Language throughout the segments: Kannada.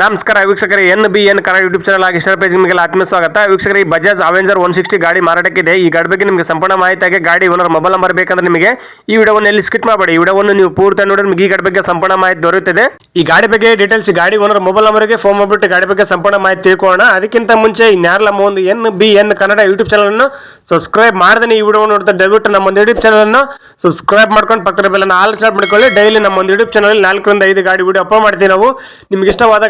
ನಮಸ್ಕಾರ ವೀಕ್ಷಕರೇ, N B N Kannada YouTube channel ಆಗಿ ಇಷ್ಟ ಪೇಜ್ ನಿಮಗೆ ಆತ್ಮ ಸ್ವಾಗತ. ವೀಕ್ಷಕರೇ ಬಜಾಜ್ ಅವೆಂಜರ್ ಒನ್ ಸಿಕ್ಸ್ಟಿ ಗಾಡಿ ಮಾರಾಟಕ್ಕಿದೆ. ಈ ಗಾಡಿ ಬಗ್ಗೆ ನಿಮಗೆ ಸಂಪೂರ್ಣ ಆಗಿ ಗಾಡಿ ಓನರ್ ಮೊಬೈಲ್ ನಂಬರ್ ಬೇಕಂದ್ರೆ ನಿಮಗೆ ಈ ವಿಡಿಯೋವನ್ನು ಎಲ್ಲಿ ಸ್ಕಿಟ್ ಮಾಡಬೇಡಿ. ಈ ವಿಡಿಯೋವನ್ನು ನೀವು ಪೂರ್ತಿ ನೋಡಿದ್ರೆ ನಿಮಗೆ ಈ ಗಾಡಿ ಬಗ್ಗೆ ಸಂಪೂರ್ಣ ಮಾಹಿತಿ ದೊರೆಯುತ್ತದೆ. ಈ ಗಾಡಿ ಬಗ್ಗೆ ಡೀಟೇಲ್ಸ್ ಗಾಡಿ ಓನರ್ ಮೊಬೈಲ್ ನಂಬರ್ಗೆ ಫೋನ್ ಮಾಡಿಬಿಟ್ಟು ಗಾಡಿ ಬಗ್ಗೆ ಸಂಪೂರ್ಣ ಮಾಹಿತಿ ತಿಳ್ಕೊಳ್ಳೋಣ. ಅದಕ್ಕಿಂತ ಮುಂಚೆ ನಮ್ಮ ಒಂದು N B N Kannada YouTube channel ಅನ್ನು ಸಬ್ಸ್ಕ್ರೈಬ್ ಮಾಡಿದ್ರೆ ಈ ವಿಡಿಯೋ ನೋಡ್ತಾ ದಯವಿಟ್ಟು ನಮ್ಮ ಒಂದು ಯೂಟ್ಯೂಬ್ ಚಾನಲ್ ಅನ್ನು ಸಬ್ಸ್ಕ್ರೈಬ್ ಮಾಡ್ಕೊಂಡು ಪಕ್ಕದ ಬೆಲ್ಲ ಆಲ್ ಸ್ಟಾರ್ಟ್ ಮಾಡ್ಕೊಳ್ಳಿ. ಡೈಲಿ ನಮ್ಮ ಒಂದು ಯೂಟ್ಯೂಬ್ ಚಾನಲ್ ನಾಲ್ಕರಿಂದ ಐದು ಗಾಡಿ ವಿಡಿಯೋ ಅಪ್ಲೋಡ್ ಮಾಡ್ತೀವಿ ನಾವು. ನಿಮ್ಗೆ ಇಷ್ಟವಾದ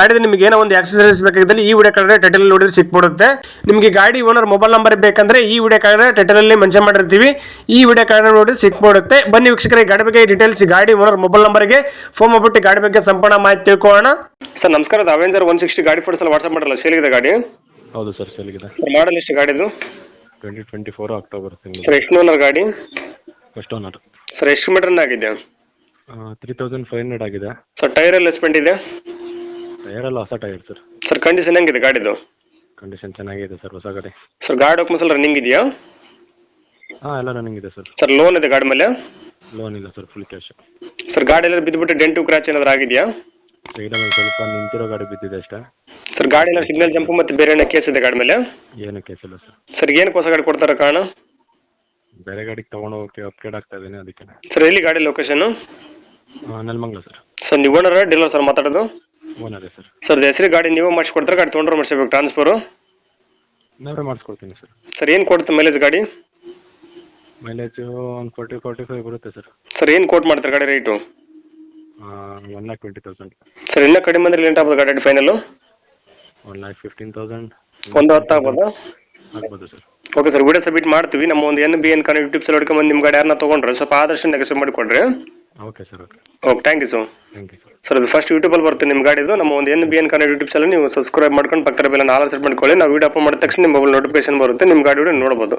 ಗಾಡಿದ ನಿಮಗೆ ಏನೋ ಒಂದು ಆಕ್ಸಸರೀಸ್ ಬೇಕಾಗಿದ್ದಲ್ಲಿ ಈ ವಿಡಿಯೋ ಕಾರ್ಡ್ ಟೈಟಲ್ ನೋಡಿದ್ರೆ ಸಿಕ್ಬಿಡುತ್ತೆ. ನಿಮಗೆ ಗಾಡಿ ಓನರ್ ಮೊಬೈಲ್ ನಂಬರ್ ಬೇಕಂದ್ರೆ ಈ ವಿಡಿಯೋ ಕಾರ್ಡ್ ಟೈಟಲ್ ಅಲ್ಲಿ ಮೆನ್ಷನ್ ಮಾಡಿರ್ತೀವಿ. ಈ ವಿಡಿಯೋ ಕಾರ್ಡ್ ನೋಡಿ ಸಿಕ್ಬಿಡುತ್ತೆ. ಬನ್ನಿ ವೀಕ್ಷಕರಿಗೆ ಗಾಡಿ ಬಗ್ಗೆ ಡೀಟೇಲ್ಸ್ ಗಾಡಿ ಓನರ್ ಮೊಬೈಲ್ ನಂಬರ್ಗೆ ಫೋನ್ ಮಾಡ್ಬಿಟ್ಟು ಗಾಡಿ ಬಗ್ಗೆ ಸಂಪೂರ್ಣ ಮಾಹಿತಿ ತಿಳ್ಕೊಳ್ಳೋಣ. ಸರ್ ನಮಸ್ಕಾರ. ಅವೆಂಜರ್ ಒನ್ ಸಿಕ್ಸ್ಟಿ ಗಾಡಿ ಫೋಟೋಸ್ ಎಲ್ಲ ವಾಟ್ಸ್ಆಪ್ ಮಾಡಲ್ಲ ಸೇಲಿಗಿದೆ ಗಾಡಿ? ಹೌದು ಸರ್ ಸೇಲಿಗಿದೆ ಸರ್ ಮಾಡಲ್ ಎಷ್ಟು ಗಾಡಿದು ಟ್ವೆಂಟಿ ಟ್ವೆಂಟಿ ಫೋರ್ ಅಕ್ಟೋಬರ್ ತಿಂಗಳು. ಸರ್ ಎಷ್ಟು ಓನರ್ ಗಾಡಿ? ಫಸ್ಟ್ ಓನರ್ ಸರ್ ಎಷ್ಟು ಕಿಲೋಮೀಟರ್ ಆಗಿದೆ? ತ್ರೀ ತೌಸಂಡ್ ಫೈವ್ ಹಂಡ್ರೆಡ್ ಆಗಿದೆ. ಸರ್ ಟೈರ್ ಎಲ್ಲ ಸ್ಪೆಂಡ್ ಇದೆ? ಟೈರ್ ಎಲ್ಲ ಹೊಸ ಟೈರ್ ಸರ್. ಸರ್ ಕಂಡೀಷನ್ ಹೆಂಗಿದೆ ಗಾಡಿದು? ಕಂಡೀಷನ್ ಚೆನ್ನಾಗಿದೆ ಸರ್ ಹೊಸ ಗಾಡಿ. ಸರ್ ಗಾಡಿ ಡಾಕ್ಯುಮೆಂಟ್ಸ್ ಎಲ್ಲ ರನ್ನಿಂಗ್ ಇದೆಯಾ? ಹಾಂ ಎಲ್ಲ ರನ್ನಿಂಗ್ ಇದೆ ಸರ್. ಸರ್ ಲೋನ್ ಇದೆ ಗಾಡಿ ಮೇಲೆ? ಲೋನ್ ಇಲ್ಲ ಸರ್ ಫುಲ್ ಕ್ಯಾಶ್ ಸರ್ ಗಾಡಿ ಎಲ್ಲ ಬಿದ್ದುಬಿಟ್ಟು ಡೆಂಟು ಕ್ರಾಚ್ ಏನಾದ್ರು ಆಗಿದೆಯಾ? ಸೈಡಲ್ಲಿ ಸ್ವಲ್ಪ ನಿಂತಿರೋ ಗಾಡಿ ಬಿದ್ದಿದೆ ಅಷ್ಟೇ. ಸರ್ ಗಾಡಿ ಎಲ್ಲ ಸಿಗ್ನಲ್ ಜಂಪ್ ಮತ್ತೆ ಬೇರೆ ಏನೋ ಕೇಸ್ ಇದೆ ಗಾಡಿ ಮೇಲೆ? ಏನು ಕೇಸ್ ಇಲ್ಲ ಸರ್. ಸರ್ ಏನಕ್ಕೆ ಹೊಸ ಗಾಡಿ ಕೊಡ್ತಾರೆ ಕಾರಣ? ಬೇರೆ ಗಾಡಿಗೆ ತೊಗೊಂಡು ಹೋಗಕ್ಕೆ ಅಪ್ಗ್ರೇಡ್ ಆಗ್ತಾ ಇದ್ದೀನಿ ಅದಕ್ಕೆ. ಸರ್ ಎಲ್ಲಿ ಗಾಡಿ ಲೊಕೇಶನ್ ನೆಲಮಂಗ್ಲ ಸರ್. ಸರ್ ನೀವು ಓನರ್ ಡೀಲರ್ ಸರ್ ಮಾತಾಡೋದು? ಓನರೇ ಸರ್ ಸರ್ ಹೆಸರು ಗಾಡಿ ನೀವು ಮಾಡಿಸ್ಕೊಡ್ತಾರೆ? ಗಾಡಿ ತೊಗೊಂಡ್ರೆ ಮಾಡಿಸ್ಬೇಕು ಟ್ರಾನ್ಸ್ಫರ್ ನಾವೇ ಮಾಡಿಸ್ಕೊಡ್ತೀನಿ ಸರ್ ಸರ್ ಏನು ಕೊಡುತ್ತೆ ಮೈಲೇಜ್ ಗಾಡಿ? ಮೈಲೇಜ್ ಒಂದು ಫೋರ್ಟಿ ಫೋರ್ಟಿ ಫೈವ್ ಬರುತ್ತೆ ಸರ್ ಸರ್ ಏನು ಕೋಟ್ ಮಾಡ್ತಾರೆ ಗಾಡಿ rate one lakh twenty thousand sir ಇನ್ನೂ ಕಡಿಮೆ ಅಂದ್ರೆ ಲೇಟ್ ಆಗ್ಬೋದು ಗಾಡಿ final one lakh fifteen thousand ಒಂದು ಹತ್ತು ಆಗ್ಬೋದಾ? ಆಗ್ಬೋದು sir okay sir video submit ಮಾಡ್ತೀವಿ. ನಮ್ಮ ಒಂದು N B N Kannada YouTube channel ಹೊಡ್ಕೊಂಡು ನಿಮ್ಮ ಗಾಡಿ ಯಾರನ್ನ ತೊಗೊಂಡ್ರೆ ಸ್ವಲ್ಪ ಆದಷ್ಟು ನೆಗೆಸಿ ಮಾಡಿಕೊಡ್ರಿ. Okay sir okay okay thank you sir thank you sir sir ಅದು ಫಸ್ಟ್ ಯೂಟ್ಯೂಬಲ್ಲಿ ಬರುತ್ತೆ ನಿಮ್ಮ ಗಾಡಿದು. ನಮ್ಮ ಒಂದು N B N Kannada YouTube channel ನೀವು ಸಬ್ಸ್ಕ್ರೈಬ್ ಮಾಡ್ಕೊಂಡು ಪಕ್ಕದ ಬೆಲ್ಲ ನಾಲ್ಕು ಸೆಟ್ ಮಾಡ್ಕೊಳ್ಳಿ. ನಾವು ವಿಡಿಯೋ ಅಪ್ಲೋಡ್ ಮಾಡಿದ ತಕ್ಷಣ ನಿಮ್ಮ ಮೊಬೈಲ್ ನೋಟಿಫಿಕೇಶನ್ ಬರುತ್ತೆ. ನಿಮ್ಮ ಗಾಡಿ ನೋಡ್ಬೋದು.